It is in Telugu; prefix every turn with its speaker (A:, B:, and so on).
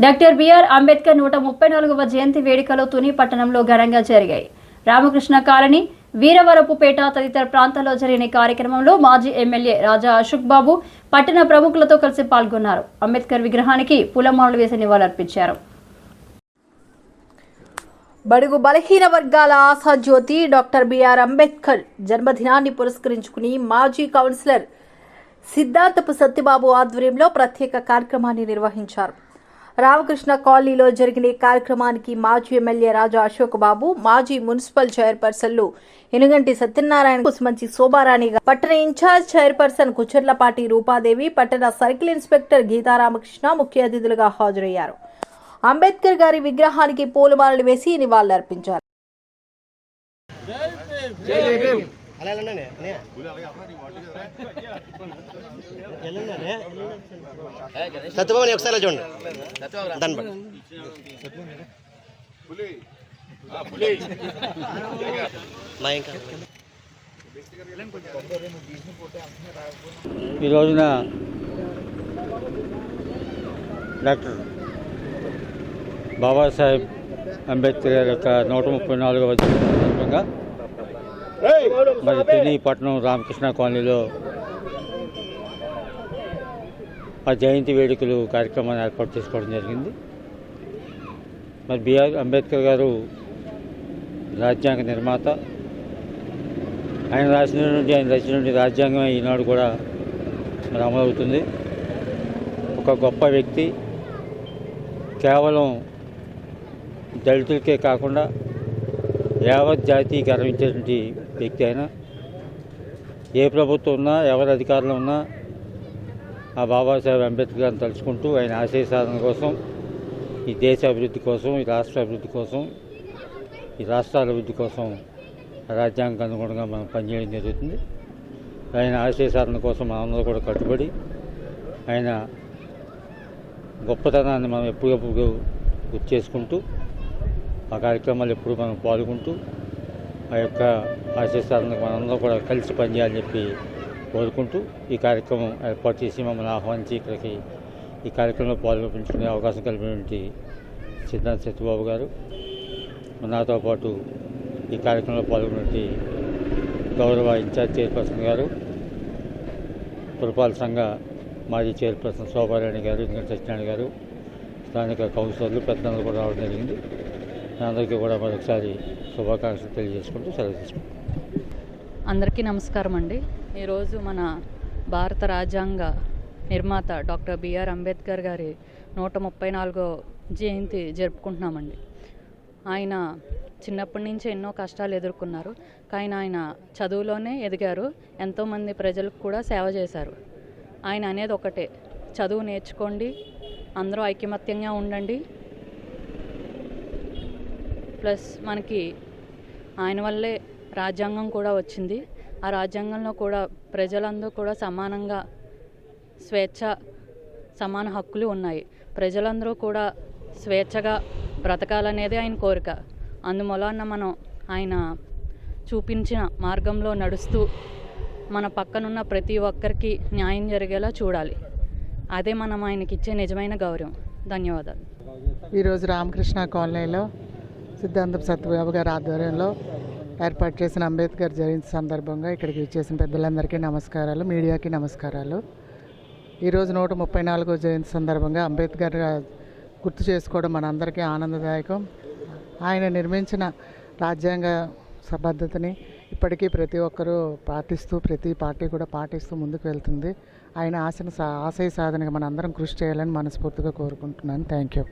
A: డాక్టర్ బిఆర్ అంబేద్కర్ నూట ముప్పై నాలుగవ జయంతి వేడుకలు తుని పట్టణంలో ఘనంగా జరిగాయి. రామకృష్ణ కాలనీ వీరవరపుపేట తదితర ప్రాంతాల్లో జరిగిన కార్యక్రమంలో మాజీ ఎమ్మెల్యే రాజా అశోక్ బాబు పట్టణ ప్రముఖులతో కలిసి పాల్గొన్నారు. అంబేద్కర్ విగ్రహానికి పూలమాలలు వేసి నివాళులర్పించారు
B: బడుగు బలహీన వర్గాల ఆశాజ్యోతి డాక్టర్ బిఆర్ అంబేద్కర్ జన్మదినాన్ని పురస్కరించుకుని మాజీ కౌన్సిలర్ సిద్ధార్థపు సత్యబాబు ఆధ్వర్యంలో ప్రత్యేక కార్యక్రమాన్ని నిర్వహించారు. రామకృష్ణ కాలనీలో జరిగిన కార్యక్రమానికి మాజీ ఎమ్మెల్యే రాజా అశోక్ బాబు మాజీ మున్సిపల్ చైర్పర్సన్లు ఎనుగంటి సత్యనారాయణ మంచి శోభారాణి పట్టణ ఇన్ఛార్జ్ చైర్పర్సన్ కుచర్లపాటి రూపాదేవి పట్టణ సర్కిల్ ఇన్స్పెక్టర్ గీతారామకృష్ణ ముఖ్య అతిథులుగా హాజరయ్యారు. అంబేద్కర్ గారి విగ్రహానికి పూలమాలలు వేసి నివాళులర్పించారు.
C: అలా వెళ్ళండి. సత్యబాబు ఒకసారి చూడండి. దాన్ని బట్టి.
D: ఈ రోజున డాక్టర్ బాబాసాహెబ్ అంబేద్కర్ గారి యొక్క నూట ముప్పై నాలుగవ సందర్భంగా మరి తుని రామకృష్ణ కాలనీలో ఆ జయంతి వేడుకలు కార్యక్రమాన్ని ఏర్పాటు చేసుకోవడం జరిగింది. మరి బిఆర్ అంబేద్కర్ గారు రాజ్యాంగ నిర్మాత. ఆయన రాసిన నుండి ఆయన రచించినటువంటి రాజ్యాంగం ఈనాడు కూడా మరి అమలవుతుంది ఒక గొప్ప వ్యక్తి కేవలం దళితులకే కాకుండా యావత్ జాతి గర్వించేటువంటి వ్యక్తి ఆయన ఏ ప్రభుత్వం ఉన్నా ఎవరి అధికారంలో ఉన్నా ఆ బాబాసాహెబ్ అంబేద్కర్ గారిని తలుచుకుంటూ ఆయన ఆశయ సాధన కోసం ఈ దేశ అభివృద్ధి కోసం ఈ రాష్ట్ర అభివృద్ధి కోసం ఈ రాష్ట్రాల అభివృద్ధి కోసం రాజ్యాంగం అనుగుణంగా మనం పనిచేయడం జరుగుతుంది. ఆయన ఆశయ సాధన కోసం మనందరూ కూడా కట్టుబడి ఆయన గొప్పతనాన్ని మనం ఎప్పుడప్పుడు గుర్తు చేసుకుంటూ ఆ కార్యక్రమాలు ఎప్పుడు మనం పాల్గొంటూ ఆ యొక్క ఆశయ మనందరం కూడా కలిసి పనిచేయాలని చెప్పి కోరుకుంటూ ఈ కార్యక్రమం ఏర్పాటు చేసి మమ్మల్ని ఆహ్వానించి ఇక్కడికి ఈ కార్యక్రమంలో పాల్గొపించుకునే అవకాశం కలిగినటువంటి సిద్ధాంత సత్యబాబు గారు నాతో పాటు ఈ కార్యక్రమంలో పాల్గొన్నటువంటి గౌరవ ఇన్ఛార్జ్ చైర్పర్సన్ గారు పురపాలక సంఘ మాజీ చైర్పర్సన్ శోభారాణి గారు ఇంకా సత్యనారాయణ గారు స్థానిక కౌన్సిలర్లు పెద్దలు కూడా రావడం జరిగింది. అందరికీ కూడా మరొకసారి శుభాకాంక్షలు తెలియజేసుకుంటూ సెలవు తీసుకుంటాం
E: అందరికీ నమస్కారం అండి. ఈరోజు మన భారత రాజ్యాంగ నిర్మాత డాక్టర్ బిఆర్ అంబేద్కర్ గారి నూట ముప్పై నాలుగో జయంతి జరుపుకుంటున్నామండి. ఆయన చిన్నప్పటి నుంచి ఎన్నో కష్టాలు ఎదుర్కొన్నారు. కానీ ఆయన చదువులోనే ఎదిగారు. ఎంతోమంది ప్రజలకు కూడా సేవ చేశారు. ఆయన అనేది ఒకటే. చదువు నేర్చుకోండి. అందరూ ఐకమత్యంగా ఉండండి. ప్లస్ మనకి ఆయన వల్లే రాజ్యాంగం కూడా వచ్చింది. ఆ రాజ్యాంగంలో కూడా ప్రజలందరూ కూడా సమానంగా స్వేచ్ఛ సమాన హక్కులు ఉన్నాయి. ప్రజలందరూ కూడా స్వేచ్ఛగా బ్రతకాలనేది ఆయన కోరిక. అందుమూలన మనం ఆయన చూపించిన మార్గంలో నడుస్తూ మన పక్కనున్న ప్రతి ఒక్కరికి న్యాయం జరిగేలా చూడాలి. అదే మనం ఆయనకి ఇచ్చే నిజమైన గౌరవం. ధన్యవాదాలు.
F: ఈరోజు రామకృష్ణ కాలనీలో సిద్ధాంతం సత్యబాబు గారి ఆధ్వర్యంలో ఏర్పాటు చేసిన అంబేద్కర్ జయంతి సందర్భంగా ఇక్కడికి ఇచ్చేసిన పెద్దలందరికీ నమస్కారాలు మీడియాకి నమస్కారాలు. ఈరోజు నూట ముప్పై నాలుగో జయంతి సందర్భంగా అంబేద్కర్ గుర్తు చేసుకోవడం మనందరికీ ఆనందదాయకం. ఆయన నిర్మించిన రాజ్యాంగ పద్ధతిని ఇప్పటికీ ప్రతి ఒక్కరూ పాటిస్తూ ప్రతి పార్టీ కూడా పాటిస్తూ ముందుకు వెళ్తుంది. ఆయన ఆశను సా ఆశయ సాధనగా మనందరం కృషి చేయాలని మనస్ఫూర్తిగా కోరుకుంటున్నాను. Thank you.